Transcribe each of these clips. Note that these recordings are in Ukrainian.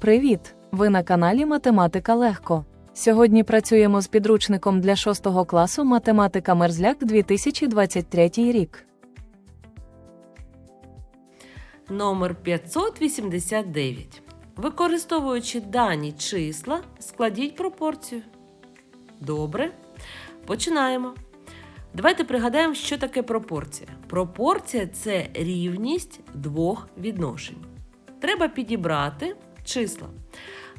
Привіт! Ви на каналі Математика Легко. Сьогодні працюємо з підручником для 6 класу Математика Мерзляк 2023 рік. Номер 589. Використовуючи дані числа, складіть пропорцію. Добре. Починаємо. Давайте пригадаємо, що таке пропорція. Пропорція це рівність двох відношень. Треба підібрати числа.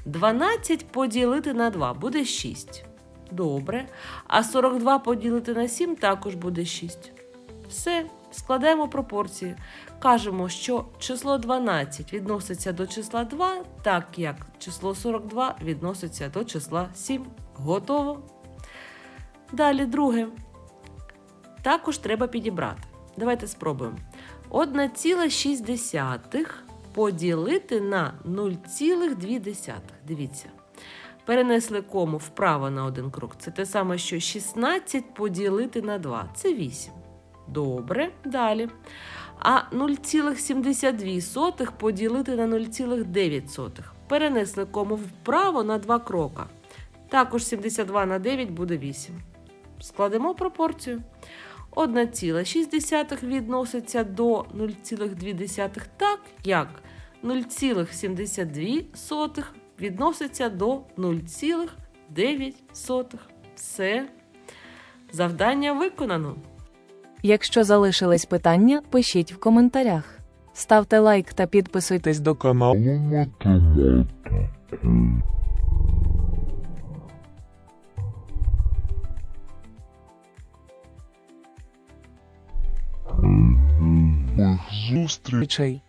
12 поділити на 2 буде 6. Добре. А 42 поділити на 7 також буде 6. Все, складаємо пропорції. Кажемо, що число 12 відноситься до числа 2, так як число 42 відноситься до числа 7. Готово. Далі друге. Також треба підібрати. Давайте спробуємо. 1,6 поділити на 0,2. Дивіться. Перенесли кому вправо на один крок. Це те саме, що 16 поділити на 2. Це 8. Добре, далі. А 0,72 поділити на 0,9. Перенесли кому вправо на два крока. Також 72 на 9 буде 8. Складемо пропорцію. 1,6 відноситься до 0,2, так як 0,72 відноситься до 0,9. Все. Завдання виконано. Якщо залишились питання, пишіть в коментарях. Ставте лайк та підписуйтесь до до каналу Зустріч. зустрічей.